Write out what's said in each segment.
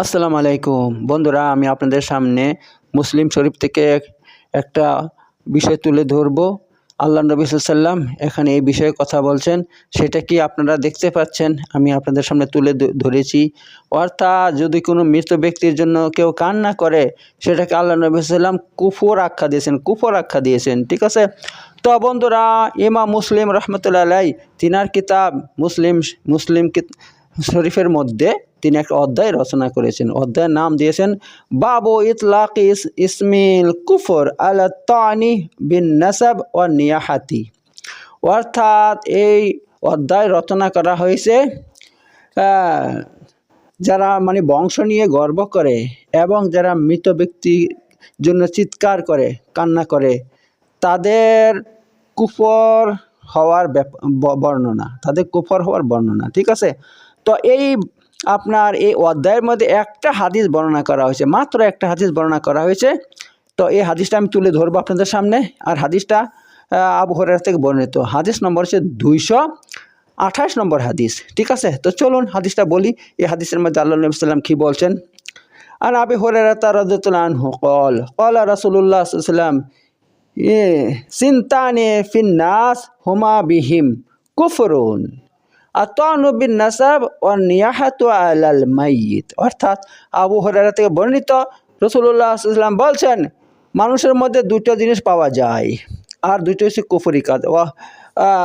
আসসালামু আলাইকুম। বন্ধুরা, আমি আপনাদের সামনে মুসলিম শরীফ থেকে একটা বিষয় তুলে ধরব। আল্লাহ নবী সাল্লাম এখানে এই বিষয়ে কথা বলছেন। সেটা কি আপনারা দেখতে পাচ্ছেন? আমি আপনাদের সামনে তুলে ধরেছি। অর্থাৎ যদি কোনো মৃত ব্যক্তির জন্য কেউ কান্না করে, সেটাকে আল্লাহ নবী সাল্লাম কুফর আখ্যা দিয়েছেন, কুফর আখ্যা দিয়েছেন, ঠিক আছে? তো বন্ধুরা, ইমাম মুসলিম রহমতুল্লাহ তিনার কিতাব মুসলিম মুসলিম শরীফের মধ্যে তিনি একটা অধ্যায় রচনা করেছেন। অধ্যায়ের নাম দিয়েছেন, বাবু ইতলাক ইস, ইসমিল কুফর আলা তানি বিন নাসাব ও নিয়াহাতি। অর্থাৎ এই অধ্যায় রচনা করা হয়েছে যারা মানে বংশ নিয়ে গর্ব করে এবং যারা মৃত ব্যক্তির জন্য চিৎকার করে, কান্না করে, তাদের কুফর হওয়ার বর্ণনা, তাদের কুফর হওয়ার বর্ণনা, ঠিক আছে? তো এই আপনার এই অধ্যায়ের মধ্যে একটা হাদিস বর্ণনা করা হয়েছে, মাত্র একটা হাদিস বর্ণনা করা হয়েছে। তো এই হাদিসটা আমি তুলে ধরবো আপনাদের সামনে। আর হাদিসটা আবু হরের থেকে বর্ণিত। হাদিস নম্বর হচ্ছে দুইশো আঠাশ নম্বর হাদিস। ঠিক আছে? তো চলুন হাদিসটা বলি। এই হাদিসের মধ্যে আল্লাহ নবী সাল্লাম কী বলছেন? আর আবি হরে রাজু কল কল রাসুল্লাহ সাল্লাম সিন্তানে ফিন্নাস হোমা বিহিম কুফরুন। আতানু বিন নাসাব ও নিয়াহাতু আলাল মাইয়িত। অর্থাৎ আবু হরেরা থেকে বর্ণিত রসুল্লাহ বলছেন, মানুষের মধ্যে দুটো জিনিস পাওয়া যায়। আর দুটো হচ্ছে কুফরি কাজ। ও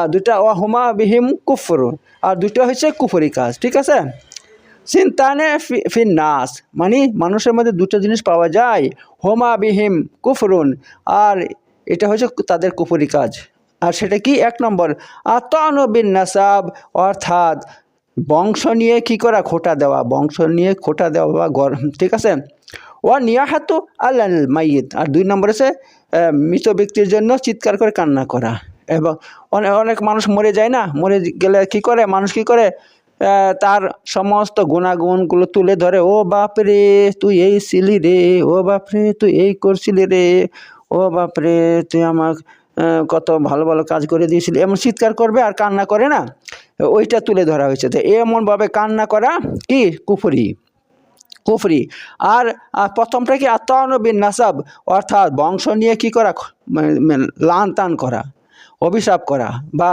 দুটা ও হুমা বিহিম কুফর। আর দুটো হচ্ছে কুফরি কাজ। ঠিক আছে? সিনতানে ফি- নাস মানে মানুষের মধ্যে দুটো জিনিস পাওয়া যায়। হোমা বিহিম কুফরুন। আর এটা হচ্ছে তাদের কুফরি কাজ। আর সেটা কি? এক নম্বর আতনবিন নাসাব অর্থাৎ বংশ নিয়ে কি করা? খোটা দেওয়া। বংশ নিয়ে খোটা দেওয়া বা গরম ঠিক আছে? ও নিয়াহাতু আল্লাহ মাইয়িত। আর দুই নম্বর আছে মৃত ব্যক্তির জন্য চিৎকার করে কান্না করা। এবং অনেক অনেক মানুষ মরে যায় না? মরে গেলে কি করে? মানুষ কি করে? তার সমস্ত গুণাগুণগুলো তুলে ধরে ও বাপরে তুই এই ছিলি রে ও বাপরে তুই এই করছিলি রে ও বাপরে তুই আহ, কত ভালো ভালো কাজ করে দিয়েছিলি। এমন চিৎকার করবে আর কান্না করে না। ওইটা তুলে ধরা হয়েছে তো এমনভাবে কান্না করা কি? কুফরি। কুফরি। আর প্রথমটা কি? আত্মানবিন নাসাব। অর্থাৎ বংশ নিয়ে কি করা? মানে মানে লান টান করা, অভিশাপ করা। বা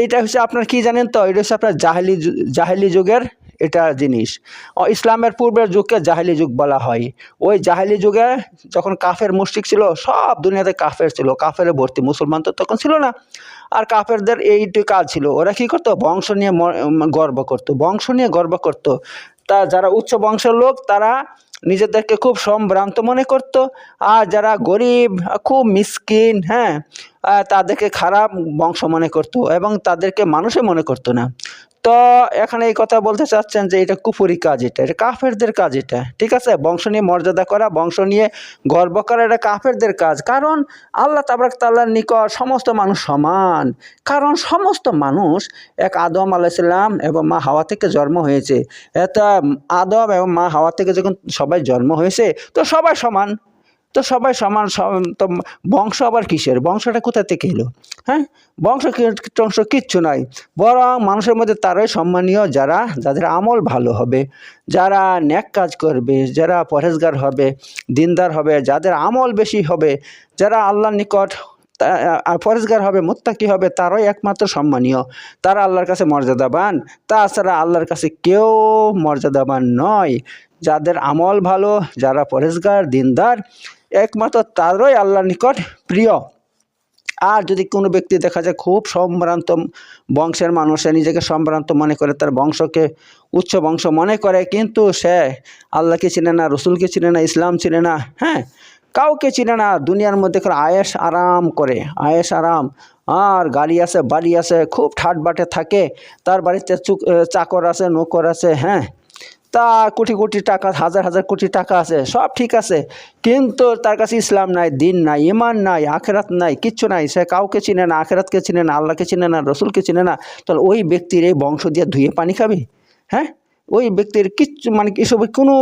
এইটা হচ্ছে আপনার কি জানেন তো? এটা হচ্ছে আপনার জাহেলি জাহেলি যুগের এটা জিনিস। ইসলামের পূর্বের যুগকে জাহেলি যুগ বলা হয়। ওই জাহেলি যুগে যখন কাফের মুশরিক ছিল, সব দুনিয়াতে কাফের ছিল। কাফের ভর্তি। মুসলমান তো তখন ছিল না। আর কাফেরদের এইটি কাজ ছিল। ওরা কি করতো? বংশ নিয়ে গর্ব করতো। বংশ নিয়ে গর্ব করতো। তা যারা উচ্চ বংশের লোক, তারা নিজেদেরকে খুব সম্ভ্রান্ত মনে করত। আর যারা গরিব, খুব মিসকিন হ্যাঁ তাদেরকে খারাপ বংশ মনে করত এবং তাদেরকে মানুষে মনে করতো না। তো এখানে এই কথা বলতে চাচ্ছেন যে এটা কুফুরি কাজ এটা এটা কাফেরদের কাজ এটা, ঠিক আছে? বংশ নিয়ে মর্যাদা করা, বংশ নিয়ে গর্ব করা, এটা কাফেরদের কাজ। কারণ আল্লাহ তাবরাক তাল্লার নিকট সমস্ত মানুষ সমান। কারণ সমস্ত মানুষ এক আদম আলাইসাল্লাম এবং মা হাওয়া থেকে জন্ম হয়েছে। এটা আদম এবং মা হাওয়া থেকে যখন সবাই জন্ম হয়েছে, তো সবাই সমান। তো সবাই সমান তো বংশ আবার কিসের? বংশটা কোথা থেকে এলো? হ্যাঁ? বংশ টংশ কিচ্ছু নাই। বরং মানুষের মধ্যে তারাই সম্মানীয়, যারা, যাদের আমল ভালো হবে, যারা ন্যাক কাজ করবে, যারা পরেজগার হবে, দিনদার হবে, যাদের আমল বেশি হবে, যারা আল্লাহর নিকট পরেজগার হবে, মোত্তাকি হবে, তারাই একমাত্র সম্মানীয়। তারা আল্লাহর কাছে মর্যাদাবান। তাছাড়া আল্লাহর কাছে কেউ মর্যাদাবান নয়। যাদের আমল ভালো, যারা পরেজগার দিনদার একমাত্র তারই আল্লাহর নিকট প্রিয়। আর যদি কোনো ব্যক্তি দেখা যায় খুব সম্ভ্রান্ত বংশের মানুষ নিজেকে সম্ভ্রান্ত মনে করে, তার বংশকে উচ্চ বংশ মনে করে, কিন্তু সে আল্লাহকে চিনে না, রসুলকে চিনে না, ইসলাম চিনে না হ্যাঁ কাউকে চিনে না, দুনিয়ার মধ্যে করে আয়েস আরাম করে আয়েস আরাম। আর গাড়ি আছে, বাড়ি আছে, খুব ঠাট বাটে থাকে, তার বাড়িতে চুক চাকর আছে, নৌকর আছে হ্যাঁ তা কোটি কোটি টাকা, হাজার হাজার কোটি টাকা আছে, সব ঠিক আছে। কিন্তু তার কাছে ইসলাম নাই, দিন নাই ইমান নাই, আখেরাত নাই, কিচ্ছু নাই। সে কাউকে চিনে না, আখেরাতকে চিনে না, আল্লাহকে চিনে না, রসুলকে চিনে না। তাহলে ওই ব্যক্তির এই বংশ দিয়ে ধুয়ে পানি খাবে? হ্যাঁ? ওই ব্যক্তির কিচ্ছু মানে এসব কোনো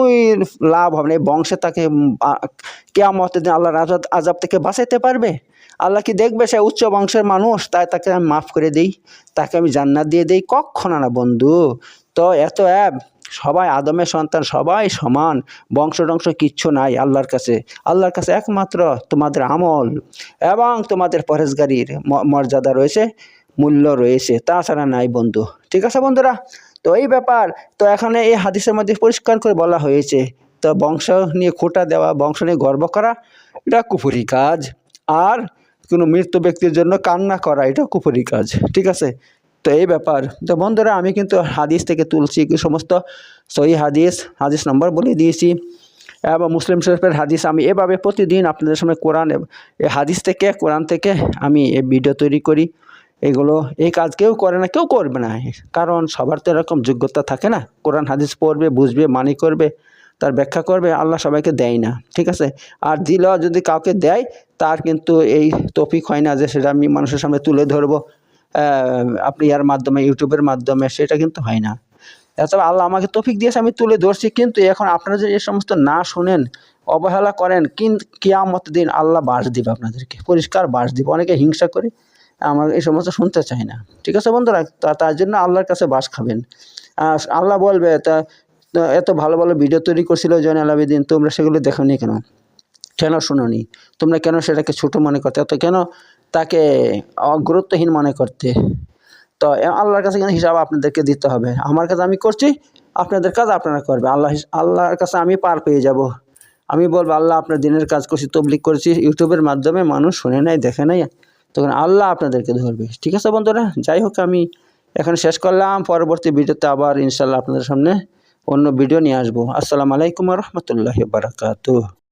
লাভ হবে না। এই বংশে তাকে কেয়ামতের দিন আল্লাহর আজাদ আজাব থেকে বাঁচাইতে পারবে। আল্লাহ কি দেখবে সে উচ্চ বংশের মানুষ? তাই তাকে আমি মাফ করে দিই। তাকে আমি জান্নাত দিয়ে দিই। কখনো না বন্ধু। তো এত অ্যাব সবাই আদমের সন্তান, সবাই সমান, বংশ টংশ কিচ্ছু নাই আল্লাহর কাছে। আল্লাহর কাছে একমাত্র তোমাদের আমল এবং তোমাদের পরেশগারির মর্যাদা রয়েছে, মূল্য রয়েছে, তাছাড়া নাই বন্ধু। ঠিক আছে বন্ধুরা? তো এই ব্যাপার, তো এখানে এই হাদিসের মধ্যে পরিষ্কার করে বলা হয়েছে, তো বংশ নিয়ে খোটা দেওয়া, বংশ নিয়ে গর্ব করা, এটা কুফুরি কাজ। আর কোনো মৃত ব্যক্তির জন্য কান্না করা এটা কুফুরি কাজ। ঠিক আছে? তো এই ব্যাপার। তো বন্ধুরা, আমি কিন্তু হাদিস থেকে তুলছি সমস্ত সহি হাদিস হাদিস নম্বর বলে দিয়েছি। এবং মুসলিম শরীফের হাদিস আমি এভাবে প্রতিদিন আপনাদের সামনে কোরআন হাদিস থেকে, কোরআন থেকে আমি এই ভিডিও তৈরি করি। এগুলো, এই কাজ কেউ করে না, কেউ করবে না। কারণ সবার তো এরকম যোগ্যতা থাকে না। কোরআন, হাদিস পড়বে, বুঝবে, মানি করবে, তার ব্যাখ্যা করবে, আল্লাহ সবাইকে দেয় না, ঠিক আছে? আর দিল যদি কাউকে দেয়, তার কিন্তু এই তফিক হয় না যে সেটা আমি মানুষের সামনে তুলে ধরবো। আপনি ইয়ার মাধ্যমে ইউটিউবের মাধ্যমে, সেটা কিন্তু হয় না। তবে আল্লাহ আমাকে তফিক দিয়েছে, আমি তুলে ধরছি, কিন্তু এখন আপনারা যদি এই সমস্ত না শুনেন, অবহেলা করেন কিন্তু কিয়ামত দিন আল্লাহ বাস দিবে আপনাদেরকে, পরিষ্কার বাস দিবে। অনেকে হিংসা করে আমার এই সমস্ত শুনতে চায় না। ঠিক আছে বন্ধুরা তার জন্য আল্লাহর কাছে বাস খাবেন। আল্লাহ বলবে, তা এত ভালো ভালো ভিডিও তৈরি করছিল জয়ন আলাবিদিন তোমরা সেগুলো দেখোনি কেন? কেন শুনোনি? তোমরা কেন সেটাকে ছোট মনে করতে? তো কেন তাকে গুরুত্বহীন মনে করতে। তো আল্লাহর কাছে কিন্তু হিসাব আপনাদেরকে দিতে হবে। আমার কাছে আমি করছি, আপনাদের কাজ আপনারা করবে। আল্লাহ আল্লাহর কাছে আমি পার পেয়ে যাব। আমি বলব, আল্লাহ আপনার দিনের কাজ করছি তবলিক করছি, ইউটিউবের মাধ্যমে মানুষ শুনে নাই দেখে নাই তখন আল্লাহ আপনাদেরকে ধরবে। ঠিক আছে বন্ধুরা? যাই হোক, আমি এখন শেষ করলাম। পরবর্তী ভিডিওতে আবার ইনশাল্লাহ আপনাদের সামনে অন্য ভিডিও নিয়ে আসব। আসসালামু আলাইকুম রহমতুল্লাহ বারাকাতুহ।